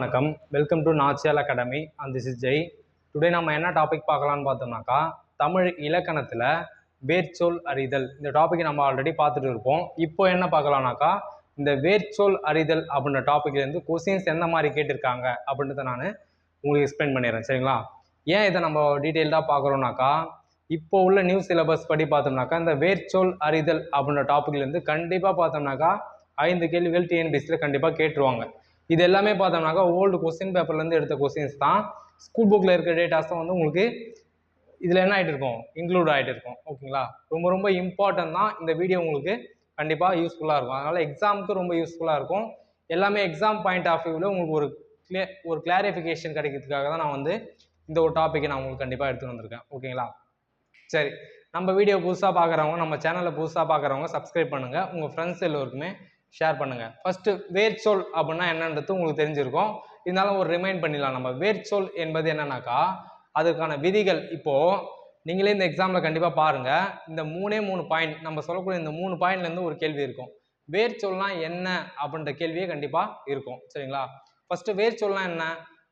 வணக்கம். Welcome to Nachiyal academy and this is Jai today நம்ம என்ன டாபிக் பார்க்கலாம்னு பார்த்தோம்னாக்கா தமிழ் இலக்கணத்தில் வேர்ச்சொல் அறிதல். இந்த டாப்பிக்கை நம்ம ஆல்ரெடி பார்த்துட்டு இருப்போம். இப்போ என்ன பார்க்கலாம்னாக்கா இந்த வேர்ச்சொல் அறிதல் அப்படின்ற டாப்பிக்லேருந்து கொஸ்டின்ஸ் எந்த மாதிரி கேட்டிருக்காங்க அப்படின்றத நான் உங்களுக்கு எக்ஸ்பிளைன் பண்ணிடுறேன். சரிங்களா? ஏன் இதை நம்ம டீட்டெயில்டாக பார்க்குறோம்னாக்கா இப்போ உள்ள நியூ சிலபஸ் படி பார்த்தோம்னாக்கா இந்த வேர்ச்சொல் அறிதல் அப்படின்ற டாப்பிக்லேருந்து கண்டிப்பாக பார்த்தோம்னாக்கா ஐந்து கேள்விகள் டிஎன்பிஎஸ்சியில் கண்டிப்பாக கேட்டுருவாங்க. இது எல்லாமே பார்த்தோம்னாக்கா ஓல்டு கொஸ்டின் பேப்பர்லேருந்து எடுத்த கொஸ்டின்ஸ் தான். ஸ்கூல் புக்கில் இருக்கிற டேட்டாஸ் தான் வந்து உங்களுக்கு இதில் என்ன ஆகிட்டு இருக்கும்? இன்க்ளூட் ஆகிட்டு இருக்கும். ஓகேங்களா ரொம்ப ரொம்ப இம்பார்ட்டன்ட் தான் இந்த வீடியோ உங்களுக்கு கண்டிப்பாக யூஸ்ஃபுல்லாக இருக்கும். அதனால் எக்ஸாமுக்கு ரொம்ப யூஸ்ஃபுல்லாக இருக்கும். எல்லாமே எக்ஸாம் பாயிண்ட் ஆஃப் வியூவில் உங்களுக்கு ஒரு கிளிய ஒரு கிளாரிஃபிகேஷன் கிடைக்கிறதுக்காக தான் நான் வந்து இந்த ஒரு டாப்பிக்கை நான் உங்களுக்கு கண்டிப்பாக எடுத்துகிட்டு வந்திருக்கேன். ஓகேங்களா சரி. நம்ம வீடியோ புதுசாக பார்க்குறவங்க நம்ம சேனலை புதுசாக பார்க்குறவங்க சப்ஸ்கிரைப் பண்ணுங்கள் உங்கள் ஃப்ரெண்ட்ஸ் எல்லோருக்குமே ஷேர் பண்ணுங்கள் ஃபஸ்ட்டு வேர்ச்சொல் அப்படின்னா என்னன்றது உங்களுக்கு தெரிஞ்சிருக்கும். இருந்தாலும் ஒரு ரிமைண்ட் பண்ணிடலாம் நம்ம. வேர்ச்சொல் என்பது என்னன்னாக்கா அதுக்கான விதிகள். இப்போது நீங்களே இந்த எக்ஸாமில் கண்டிப்பாக பாருங்கள் இந்த மூணே மூணு பாயிண்ட் நம்ம சொல்லக்கூடிய இந்த மூணு பாயிண்ட்லேருந்து ஒரு கேள்வி இருக்கும். வேர்ச்சொல்னா என்ன அப்படின்ற கேள்வியே கண்டிப்பாக இருக்கும். சரிங்களா? ஃபஸ்ட்டு வேர்ச்சொல்னா என்ன?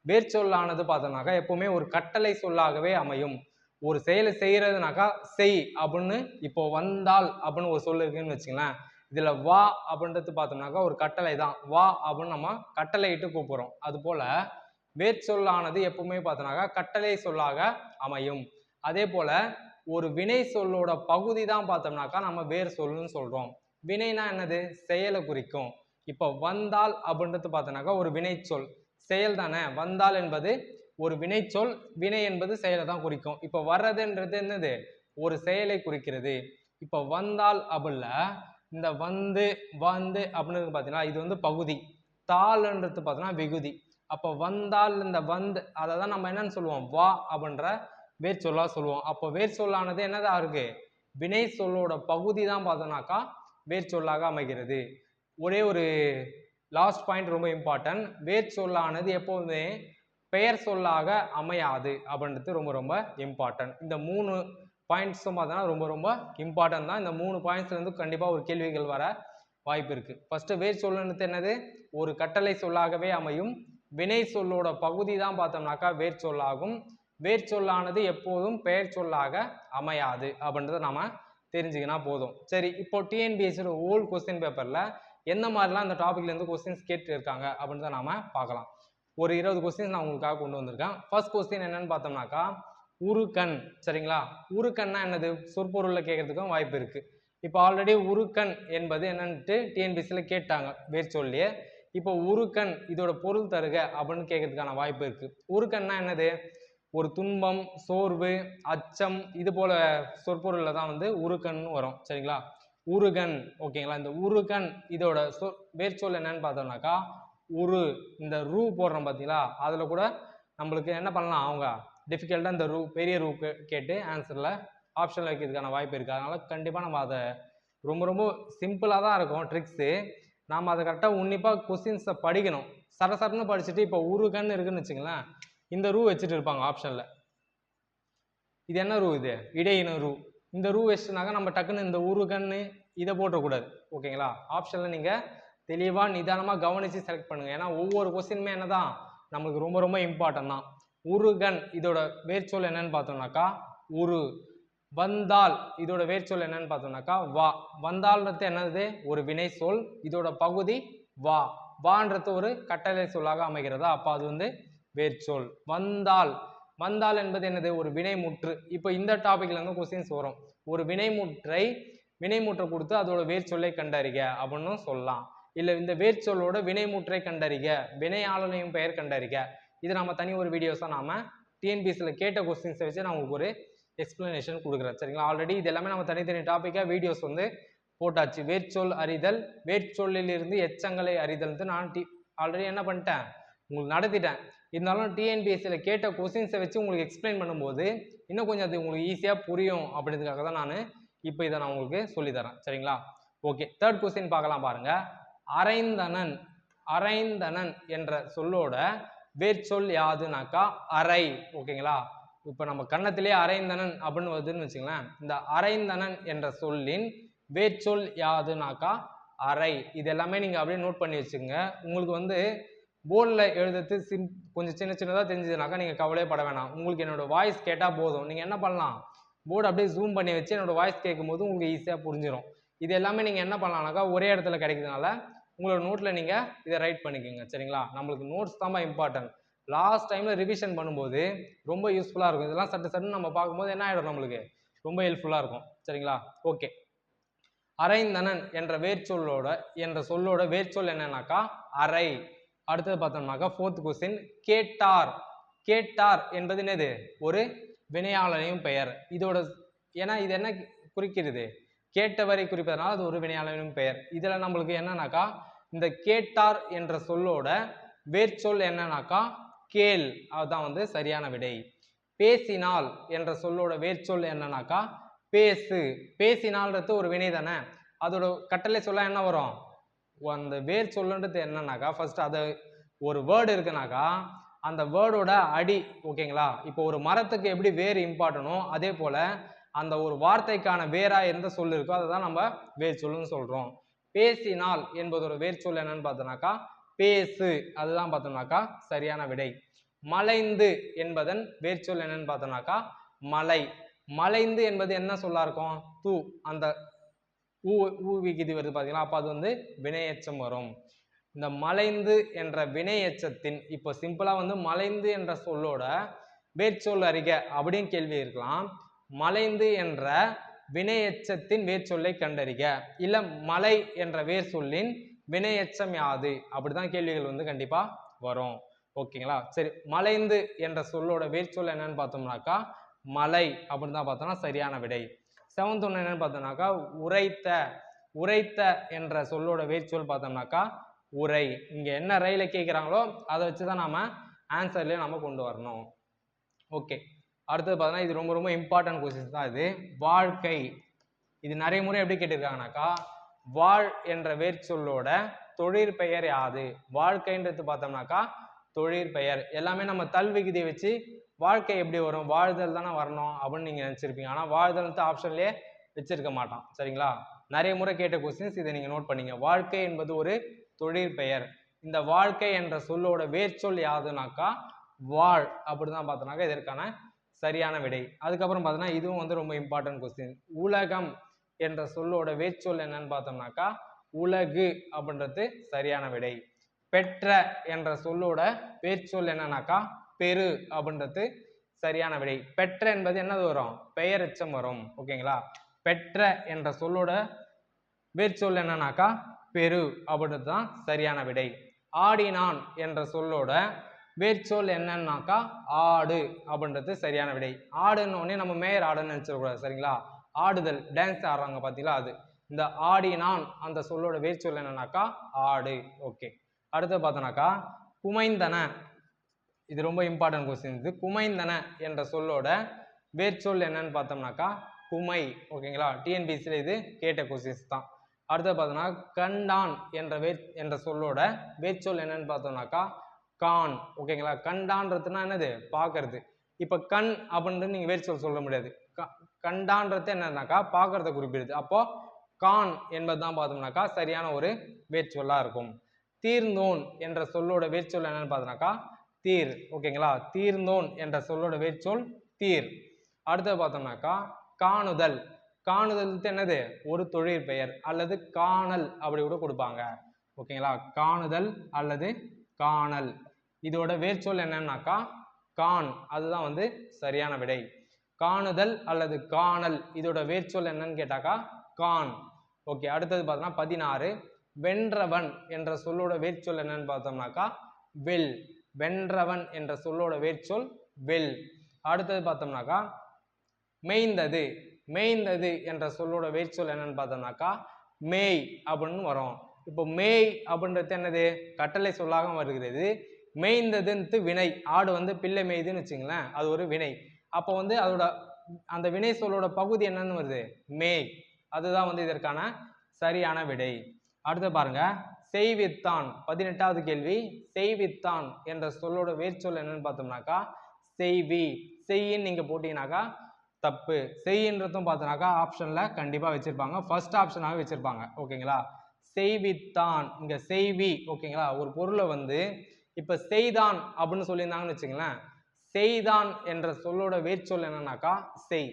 வேர்ச்சொல்லானது பார்த்தோம்னாக்கா எப்போவுமே ஒரு கட்டளை சொல்லாகவே அமையும். ஒரு செயலை செய்கிறதுனாக்கா செய் அப்படின்னு இப்போ வந்தால் அப்படின்னு ஒரு சொல் இருக்குன்னு வச்சுங்களேன். இதில் வா அப்படின்றது பார்த்தோம்னாக்கா ஒரு கட்டளை தான் வா அப்படின்னு நம்ம கட்டளையிட்டு கூப்பிட்றோம். கூப்பிடுறோம் வேர் வேர்ச்சொல்லானது எப்பவுமே பார்த்தோம்னாக்கா கட்டளை சொல்லாக அமையும். அதே போல் ஒரு வினை சொல்லோட பகுதி தான் பார்த்தோம்னாக்கா நம்ம வேர் சொல்லுன்னு சொல்கிறோம் வினைனா என்னது? செயலை குறிக்கும். இப்போ வந்தால் அப்படின்றது பார்த்தோம்னாக்கா ஒரு வினை சொல். செயல் தானே? வந்தால் என்பது ஒரு வினைச்சொல் வினை என்பது செயலை தான் குறிக்கும். இப்போ வர்றதுன்றது என்னது? ஒரு செயலை குறிக்கிறது. இப்போ வந்தால் அப்படில்ல இந்த வந்து வந்து அப்படின்னு பார்த்தீங்கன்னா இது வந்து பகுதி. தாள்ன்றது பார்த்தீங்கன்னா விகுதி. அப்போ வந்தால் இந்த வந்து அதை தான் நம்ம என்னன்னு சொல்லுவோம்? வா அப்படின்ற வேர் சொல்லா சொல்லுவோம். அப்போ வேர் சொல்லானது என்னதா இருக்கு? வினை சொல்லோட பகுதி தான் பார்த்தோம்னாக்கா வேர் சொல்லாக அமைகிறது. ஒரே ஒரு லாஸ்ட் பாயிண்ட் ரொம்ப இம்பார்ட்டன்ட் வேர் சொல்லானது எப்போதுமே பெயர் சொல்லாக அமையாது அப்படின்றது ரொம்ப ரொம்ப இம்பார்ட்டன்ட் இந்த மூணு பாயிண்ட்ஸும் பார்த்தோன்னா ரொம்ப ரொம்ப இம்பார்ட்டன்ட் தான். இந்த மூணு பாயிண்ட்ஸ்லேருந்து கண்டிப்பாக ஒரு கேள்விகள் வர வாய்ப்பு இருக்குது ஃபஸ்ட்டு வேர் சொல்லுன்னு என்னது? ஒரு கட்டளை சொல்லாகவே அமையும். வினை சொல்லோட பகுதி தான் பார்த்தோம்னாக்கா வேர் சொல்லாகும். வேர் சொல்லானது எப்போதும் பெயர் சொல்லாக அமையாது அப்படின்றத நம்ம தெரிஞ்சுக்கினா போதும். சரி இப்போ டிஎன்பிஎஸ்சியோட ஓல்டு கொஸ்டின் பேப்பரில் எந்த மாதிரிலாம் இந்த டாப்பிக்லேருந்து கொஸ்டின்ஸ் கேட்டு இருக்காங்க அப்படின்னு தான் பார்க்கலாம். ஒரு இருபது கொஸ்டின்ஸ் நான் உங்களுக்காக கொண்டு வந்திருக்கேன். ஃபர்ஸ்ட் கொஸ்டின் என்னென்னு பார்த்தோம்னாக்கா உருக்கண் சரிங்களா? உருக்கண்ணா என்னது? சொற்பொருளில் கேட்கறதுக்கும் வாய்ப்பு இருக்குது இப்போ ஆல்ரெடி உருக்கண் என்பது என்னன்ட்டு டிஎன்பிசியில் கேட்டாங்க வேர் சொல்லியே. இப்போ உருக்கண் இதோட பொருள் தருக அப்படின்னு கேட்கறதுக்கான வாய்ப்பு இருக்குது உருக்கண்ணா என்னது? ஒரு துன்பம் சோர்வு அச்சம் இது போல சொற்பொருளில் தான் வந்து உருக்கன்னு வரும் சரிங்களா? உருகன் ஓகேங்களா? இந்த உருகன் இதோட சொ வேர்ச்சொல் என்னன்னு பார்த்தோம்னாக்கா உரு இந்த ரூ போடுறோம் பார்த்தீங்களா? அதில் கூட நம்மளுக்கு என்ன பண்ணலாம் அவங்க டிஃபிகல்ட்டாக இந்த ரூ பெரிய ரூ கேட்டு ஆன்சரில் ஆப்ஷனில் வைக்கிறதுக்கான வாய்ப்பு இருக்குது அதனால் கண்டிப்பாக நம்ம அதை ரொம்ப ரொம்ப சிம்பிளாக தான் இருக்கும் ட்ரிக்ஸு நாம் அதை கரெக்டாக உன்னிப்பாக கொஸ்டின்ஸை படிக்கணும். சர சரன்னு படிச்சுட்டு இப்போ உருகன்னு இருக்குன்னு வச்சுங்களேன் இந்த ரூ வச்சுட்டு இருப்பாங்க ஆப்ஷனில் இது என்ன ரூ இது? இடையின ரூ. இந்த ரூ வச்சுனாக்கா நம்ம டக்குன்னு இந்த உருகன்னு இதை போட்டக்கூடாது ஓகேங்களா? ஆப்ஷனில் நீங்கள் தெளிவாக நிதானமாக கவனித்து செலக்ட் பண்ணுங்கள் ஏன்னா ஒவ்வொரு கொஸ்டினுமே என்ன தான் நம்மளுக்கு ரொம்ப ரொம்ப இம்பார்ட்டன்ட் தான். உருகன் இதோட வேர்ச்சொல் என்னன்னு பார்த்தோம்னாக்கா உரு. வந்தால் இதோட வேர்ச்சொல் என்னன்னு பார்த்தோம்னாக்கா வா. வந்தால்ன்றது என்னது? ஒரு வினை சொல். இதோட பகுதி வா. வான்றது ஒரு கட்டளை சொல்லாக அமைகிறதா? அப்போ அது வந்து வேர்ச்சொல். வந்தால். வந்தால் என்பது என்னது? ஒரு வினைமுற்று இப்போ இந்த டாபிக்ல இருந்து கொஸ்டின்ஸ் வரும். ஒரு வினைமுற்றை வினைமுற்றை கொடுத்து அதோட வேர்ச்சொல்லை கண்டறிக அப்படின்னு சொல்லலாம். இல்லை இந்த வேர்ச்சொல்லோட வினைமுற்றை கண்டறிக. வினையாளனையும் பெயர் கண்டறிக. இது நம்ம தனி ஒரு வீடியோஸாக நாம டிஎன்பிஎஸ்சியில் கேட்ட கொஸ்டின்ஸை வச்சு நான் உங்களுக்கு ஒரு எக்ஸ்ப்ளனேஷன் கொடுக்குறேன். சரிங்களா? ஆல்ரெடி இது எல்லாமே நம்ம தனித்தனி டாப்பிக்காக வீடியோஸ் வந்து போட்டாச்சு. வேர்ச்சொல் அறிதல் வேர்ச்சொல்லிலிருந்து எச்சங்களை அறிதல்னு நான் டி ஆல்ரெடி என்ன பண்ணிட்டேன்? உங்களுக்கு நடத்திட்டேன். இருந்தாலும் டிஎன்பிஎஸ்சியில் கேட்ட கொஸ்டின்ஸை வச்சு உங்களுக்கு எக்ஸ்பிளைன் பண்ணும்போது இன்னும் கொஞ்சம் அது உங்களுக்கு ஈஸியாக புரியும் அப்படின்றதுக்காக தான் நான் இப்போ இதை நான் உங்களுக்கு சொல்லித்தரேன். சரிங்களா? ஓகே தேர்ட் கொஸ்டின் பார்க்கலாம் பாருங்கள் அரைந்தனன் அரைந்தனன் என்ற சொல்லோட வேர்ச்சொல் யாதுனாக்கா அரை ஓகேங்களா? இப்போ நம்ம கன்னத்திலே அரைந்தனன் அப்படின்னு வருதுன்னு வச்சுங்களேன் இந்த அரைந்தனன் என்ற சொல்லின் வேர்ச்சொல் யாதுனாக்கா அரை இது எல்லாமே நீங்கள் அப்படியே நோட் பண்ணி வச்சுக்கோங்க. உங்களுக்கு வந்து போர்டில் எழுதுறது சிம் கொஞ்சம் சின்ன சின்னதாக தெரிஞ்சதுனாக்கா நீங்கள் கவலையே பட வேணாம். உங்களுக்கு என்னோட வாய்ஸ் கேட்டால் போதும். நீங்கள் என்ன பண்ணலாம்? போர்டு அப்படியே ஜூம் பண்ணி வச்சு என்னோடய வாய்ஸ் கேட்கும்போது உங்களுக்கு ஈஸியாக புரிஞ்சிடும் இது எல்லாமே நீங்கள் என்ன பண்ணலாம்னாக்கா ஒரே இடத்துல கிடைக்கிறதுனால உங்களோட நோட்டில் நீங்கள் இதை ரைட் பண்ணிக்கோங்க சரிங்களா? நம்மளுக்கு நோட்ஸ் தான் இம்பார்ட்டன்ட் லாஸ்ட் டைமில் ரிவிஷன் பண்ணும்போது ரொம்ப யூஸ்ஃபுல்லாக இருக்கும். இதெல்லாம் சட்டு சட்டு நம்ம பார்க்கும்போது என்ன ஆகிடும் நம்மளுக்கு? ரொம்ப ஹெல்ப்ஃபுல்லாக இருக்கும். சரிங்களா? ஓகே அரைந்தனன் என்ற வேர்ச்சொல்லோட என்ற சொல்லோட வேர்ச்சொல் என்னன்னாக்கா அரை. அடுத்தது பார்த்தோம்னாக்கா ஃபோர்த் கொஸ்டின் கேட்டார். கேட்டார் என்பது என்னது? ஒரு வினையாளனையும் பெயர். இதோட ஏன்னா இது என்ன குறிக்கிறது? கேட்டவரை குறிப்பதனால அது ஒரு வினையாளனையும் பெயர். இதில் நம்மளுக்கு என்னன்னாக்கா இந்த கேட்டார் என்ற சொல்லோட வேர்ச்சொல் என்னன்னாக்கா கேள். அதுதான் வந்து சரியான விடை. பேசினால் என்ற சொல்லோட வேர்ச்சொல் என்னன்னாக்கா பேசு. பேசினால்ன்றது ஒரு வினை தானே. அதோட கட்டளை சொல்ல என்ன வரும்? அந்த வேர் சொல்லுன்றது என்னன்னாக்கா ஃபர்ஸ்ட் அது ஒரு வேர்டு இருக்குனாக்கா அந்த வேர்டோட அடி ஓகேங்களா? இப்போ ஒரு மரத்துக்கு எப்படி வேர் இம்பார்ட்டனோ அதே போல் அந்த ஒரு வார்த்தைக்கான வேராக எந்த சொல் இருக்கோ அதை தான் நம்ம வேர் சொல்லுன்னு சொல்கிறோம் பேசினால் என்பதோட ஒரு வேர்ச்சொல் என்னன்னு பார்த்தோம்னாக்கா பேசு அதுதான் பார்த்தோம்னாக்கா சரியான விடை. மலைந்து என்பதன் வேர்ச்சொல் என்னன்னு பார்த்தோம்னாக்கா மலை. மலைந்து என்பது என்ன சொல்லா இருக்கும்? தூ. அந்த ஊ ஊ விகுதி வருது பார்த்தீங்களா அப்போ அது வந்து வினையச்சம் வரும். இந்த மலைந்து என்ற வினையச்சத்தின் இப்போ சிம்பிளாக வந்து மலைந்து என்ற சொல்லோட வேர்ச்சொல் அறிக அப்படின்னு கேள்வி இருக்கலாம். மலைந்து என்ற வினையெச்சத்தின் வேர்ச்சொல்லை கண்டறிக. இல்லை மலை என்ற வேர் சொல்லின் வினையெச்சம் யாது? அப்படிதான் கேள்விகள் வந்து கண்டிப்பாக வரும். ஓகேங்களா? சரி மலைந்து என்ற சொல்லோட வேர்ச்சொல் என்னன்னு பார்த்தோம்னாக்கா மலை அப்படின்னு தான் பார்த்தோம்னா சரியான விடை. செவன்த் ஒன்று என்னன்னு பார்த்தோம்னாக்கா உரைத்த உரைத்த என்ற சொல்லோட வேர்ச்சொல் பார்த்தோம்னாக்கா உரை. இங்கே என்ன ரயில கேட்குறாங்களோ அதை வச்சு தான் நாம ஆன்சர்லேயே நம்ம கொண்டு வரணும். ஓகே. அடுத்தது பார்த்தோன்னா இது ரொம்ப ரொம்ப இம்பார்ட்டன்ட் கொஸ்டின்ஸ் தான் இது. வாழ்க்கை. இது நிறைய முறை எப்படி கேட்டிருக்காங்கனாக்கா வாழ் என்ற வேர்ச்சொல்லோட தொழிற்பெயர் யாது? வாழ்க்கைன்றது பார்த்தோம்னாக்கா தொழிற்பெயர் எல்லாமே நம்ம தல்விகுதியை வச்சு வாழ்க்கை எப்படி வரும்? வாழ்தல் தானே வரணும் அப்படின்னு நீங்கள் நினச்சிருப்பீங்க. ஆனால் வாழ்தல் ஆப்ஷன்லேயே வச்சிருக்க மாட்டான். சரிங்களா? நிறைய முறை கேட்ட கொஸ்டின்ஸ் இதை நீங்கள் நோட் பண்ணிங்க. வாழ்க்கை என்பது ஒரு தொழிற்பெயர் இந்த வாழ்க்கை என்ற சொல்லோட வேர்ச்சொல் யாதுனாக்கா வாழ். அப்படிதான் பார்த்தோம்னாக்கா இதற்கான சரியான விடை. அதுக்கப்புறம் பார்த்தோன்னா இதுவும் வந்து ரொம்ப இம்பார்ட்டன்ட் கொஸ்டின் உலகம் என்ற சொல்லோட வேச்சொல் என்னன்னு பார்த்தோம்னாக்கா உலகு அப்படின்றது சரியான விடை. பெற்ற என்ற சொல்லோட வேர்ச்சொல் என்னன்னாக்கா பெரு அப்படின்றது சரியான விடை. பெற்ற என்பது என்னது வரும்? பெயரெச்சம் வரும். ஓகேங்களா? பெற்ற என்ற சொல்லோட வேர்ச்சொல் என்னன்னாக்கா பெரு அப்படின்றது தான் சரியான விடை. ஆடினான் என்ற சொல்லோட வேர்ச்சொல் என்னன்னாக்கா ஆடு அப்படின்றது சரியான விடை. ஆடுன்னொடனே நம்ம மேயர் ஆடுன்னு நினச்சிடக்கூடாது சரிங்களா? ஆடுதல் டான்ஸ் ஆடுறாங்க பார்த்தீங்களா? அது. இந்த ஆடினான் அந்த சொல்லோட வேர்ச்சொல் என்னன்னாக்கா ஆடு. ஓகே. அடுத்து பார்த்தோன்னாக்கா குமைந்தன. இது ரொம்ப இம்பார்ட்டன்ட் கொஸ்டின் இது. குமைந்தன என்ற சொல்லோட வேர்ச்சொல் என்னன்னு பார்த்தோம்னாக்கா குமை. ஓகேங்களா? டிஎன்பிசியில் இது கேட்ட கொஸ்டின்ஸ் தான். அடுத்து பார்த்தோன்னா கண்டான் என்ற வேர் என்ற சொல்லோட வேர்ச்சொல் என்னன்னு பார்த்தோம்னாக்கா கான் ஓகேங்களா? கண்டான்றதுனா என்னது? பார்க்கறது. இப்போ கண் அப்படின்றது நீங்கள் வேர்ச்சொல் சொல்ல முடியாது. கண்டான்றது என்னன்னாக்கா பார்க்கறத குறிப்பிடுது. அப்போ கான் என்பது தான் பார்த்தோம்னாக்கா சரியான ஒரு வேர்ச்சொல்லாக இருக்கும். தீர்ந்தோன் என்ற சொல்லோட வேர்ச்சொல் என்னன்னு பார்த்தோம்னாக்கா தீர் ஓகேங்களா? தீர்ந்தோன் என்ற சொல்லோட வேர்ச்சொல் தீர். அடுத்தது பார்த்தோம்னாக்கா காணுதல். காணுதல் என்னது? ஒரு தொழிற்பெயர் அல்லது காணல் அப்படி கூட கொடுப்பாங்க. ஓகேங்களா? காணுதல் அல்லது காணல். இதோட வேர்ச்சொல் என்னன்னாக்கா கான் அதுதான் வந்து சரியான விடை. காணுதல் அல்லது காணல். இதோட வேர்ச்சொல் என்னன்னு கேட்டாக்கா கான் ஓகே அடுத்தது பார்த்தோம்னா பதினாறு. வென்றவன் என்ற சொல்லோட வேர்ச்சொல் என்னன்னு பார்த்தோம்னாக்கா வெல். வென்றவன் என்ற சொல்லோட வேர்ச்சொல் வெல். அடுத்தது பார்த்தோம்னாக்கா மேய்ந்தது. மேய்ந்தது என்ற சொல்லோட வேர்ச்சொல் என்னன்னு பார்த்தோம்னாக்கா மேய் அப்படின்னு வரும். இப்போ மேய் அப்படின்றது என்னது? கட்டளை சொல்லாக வருகிறது. மேய்ந்ததுன்ட்டு வினை. ஆடு வந்து பிள்ளை மேய்துன்னு வச்சுங்களேன் அது ஒரு வினை. அப்போ வந்து அதோட அந்த வினை சொல்லோட பகுதி என்னன்னு வருது? மேய். அதுதான் வந்து இதற்கான சரியான விடை. அடுத்து பாருங்க. செய்வித்தான். பதினெட்டாவது கேள்வி. செய்வித்தான் என்ற சொல்லோட வேர்ச்சொல் என்னன்னு பார்த்தோம்னாக்கா செய்வி. செய்யின்னு நீங்க போட்டீங்கன்னாக்கா தப்பு. செய்யின்றதும் பார்த்தோன்னாக்கா ஆப்ஷன்ல கண்டிப்பா வச்சிருப்பாங்க. ஃபர்ஸ்ட் ஆப்ஷனாக வச்சிருப்பாங்க. ஓகேங்களா செய்வித்தான். இங்க செய்வி ஓகேங்களா? ஒரு பொருளை வந்து இப்போ செய்தான் அப்படின்னு சொல்லியிருந்தாங்கன்னு வச்சுங்களேன் செய்தான் என்ற சொல்லோட வேர்ச்சொல் என்னன்னாக்கா செய்.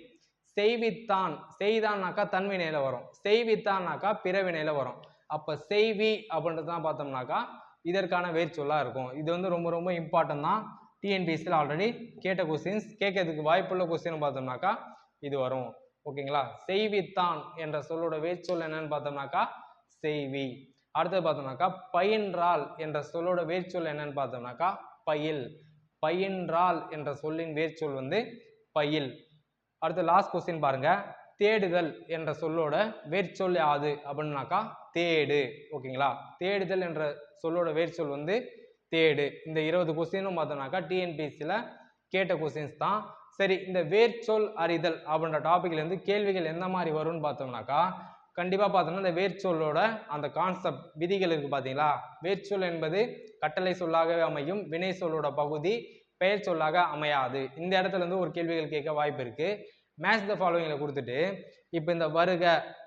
செய்வித்தான். செய்தான்னாக்கா தன்வினையில வரும். செய்வித்தான்னாக்கா பிறவினையில வரும். அப்ப செய்வி அப்படின்றது தான் பார்த்தோம்னாக்கா இதற்கான வேர்ச்சொல்லா இருக்கும். இது வந்து ரொம்ப ரொம்ப இம்பார்ட்டன்ட் தான். டிஎன்பிஎஸ்சியில் ஆல்ரெடி கேட்ட கொஸ்டின்ஸ் கேட்கறதுக்கு வாய்ப்புள்ள கொஸ்டின் பார்த்தோம்னாக்கா இது வரும். ஓகேங்களா? செய்வித்தான் என்ற சொல்லோட வேர்ச்சொல் என்னன்னு பார்த்தோம்னாக்கா செய்வி. அடுத்தது பார்த்தோம்னாக்கா பயின்றால் என்ற சொல்லோட வேர்ச்சொல் என்னன்னு பார்த்தோம்னாக்கா பயில். பயின்றால் என்ற சொல்லின் வேர்ச்சொல் வந்து பயில். அடுத்து லாஸ்ட் கொஸ்டின் பாருங்க. தேடுதல் என்ற சொல்லோட வேர்ச்சொல் யாது? அப்படின்னாக்கா தேடு. ஓகேங்களா தேடுதல் என்ற சொல்லோட வேர்ச்சொல் வந்து தேடு. இந்த இருபது கொஸ்டினும் பார்த்தோம்னாக்கா டிஎன்பிஎஸ்சியில் கேட்ட கொஸ்டின்ஸ் தான். சரி இந்த வேர்ச்சொல் அறிதல் அப்படின்ற டாபிக்ல கேள்விகள் எந்த மாதிரி வரும்னு பார்த்தோம்னாக்கா கண்டிப்பாக பார்த்தோம்னா இந்த வேர்ச்சொல்லோட அந்த கான்செப்ட் விதிகள் இருக்குது பார்த்தீங்களா? வேர்ச்சொல் என்பது கட்டளை சொல்லாகவே அமையும் வினை சொல்லோட பகுதி பெயர் சொல்லாக அமையாது. இந்த இடத்துல இருந்து ஒரு கேள்விகள் கேட்க வாய்ப்பு இருக்குது மேட்ச் த ஃபாலோவிங்கில் கொடுத்துட்டு இப்போ இந்த வருக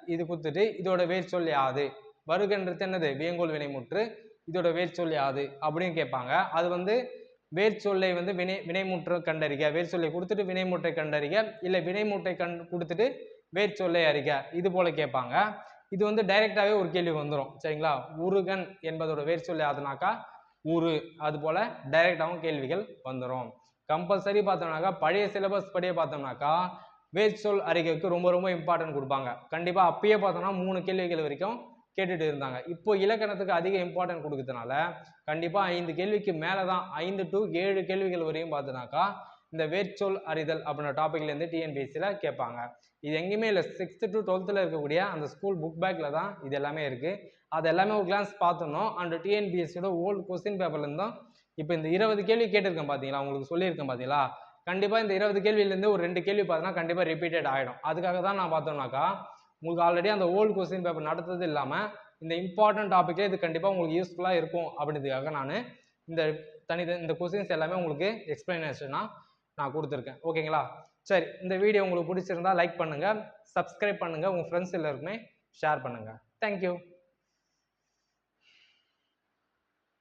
இது கொடுத்துட்டு இதோட வேர்ச்சொல் யாது? வருகன்றது என்னது? வேங்கோல் வினைமுற்று இதோட வேர்ச்சொல் யாது? அப்படின்னு கேட்பாங்க. அது வந்து வேர்ச்சொல்லை வந்து வினை வினைமுற்று கண்டறிக. வேர்ச்சொல்லை கொடுத்துட்டு வினைமுற்றை கண்டறிக. இல்லை வினைமுற்றை கண் கொடுத்துட்டு வேர்ச்சொல்லை அறிக. இது போல கேட்பாங்க. இது வந்து டைரெக்டாகவே ஒரு கேள்வி வந்துடும் சரிங்களா? உருகன் என்பதோட வேர்ச்சொல் அதுனாக்கா உரு. அது போல டைரெக்டாகவும் கேள்விகள் வந்துடும் கம்பல்சரி பார்த்தோம்னாக்கா பழைய சிலபஸ் படியே பார்த்தோம்னாக்கா வேர்ச்சொல் அறிக்கைக்கு ரொம்ப ரொம்ப இம்பார்ட்டன்ட் கொடுப்பாங்க. கண்டிப்பாக அப்பயே பார்த்தோம்னா மூணு கேள்விகள் வரைக்கும் கேட்டுட்டு இருந்தாங்க. இப்போ இலக்கணத்துக்கு அதிக இம்பார்ட்டன்ட் கொடுக்கறதுனால கண்டிப்பாக ஐந்து கேள்விக்கு மேலே தான் ஐந்து டு ஏழு கேள்விகள் வரையும் பார்த்தோன்னாக்கா இந்த வேர்ச்சொல் அறிதல் அப்படின்ற டாப்பிக்லேருந்து டிஎன்பிஎஸ்சியில் கேட்பாங்க. இது எங்கேயுமே இல்லை. சிக்ஸ்த்து டு டுவெல்த்தில் இருக்கக்கூடிய அந்த ஸ்கூல் புக் பேக்கில் தான் இது எல்லாமே இருக்குது அது எல்லாமே ஒரு கிளான்ஸ் பார்த்தோம் அண்ட் டிஎன்பிஎஸ்சியோட ஓல்டு கொஸ்டின் பேப்பர்லேருந்து தான் இப்போ இந்த இருபது கேள்வி கேட்டிருக்கேன் பார்த்தீங்களா உங்களுக்கு சொல்லியிருக்கேன் பார்த்தீங்களா கண்டிப்பாக இந்த இருபது கேள்வியிலேருந்து ஒரு ரெண்டு கேள்வி பார்த்தோன்னா கண்டிப்பாக ரிப்பீட்டட் ஆகிடும் அதுக்காக தான் நான் பார்த்தோம்னாக்கா உங்களுக்கு ஆல்ரெடி அந்த ஓல்டு கொஸ்டின் பேப்பர் நடத்துறது இல்லாமல் இந்த இம்பார்ட்டன்ட் டாப்பிக்கே இது கண்டிப்பாக உங்களுக்கு யூஸ்ஃபுல்லாக இருக்கும் அப்படின்றதுக்காக நான் இந்த தனி இந்த கொஸ்டின்ஸ் எல்லாமே உங்களுக்கு எக்ஸ்பிளனேஷனாக நான் கொடுத்துருக்கேன். ஓகேங்களா சரி இந்த வீடியோ உங்களுக்கு பிடிச்சிருந்தா லைக் பண்ணுங்கள் சப்ஸ்கிரைப் பண்ணுங்கள் உங்கள் ஃப்ரெண்ட்ஸ் எல்லாருக்குமே ஷேர் பண்ணுங்கள் தேங்க்யூ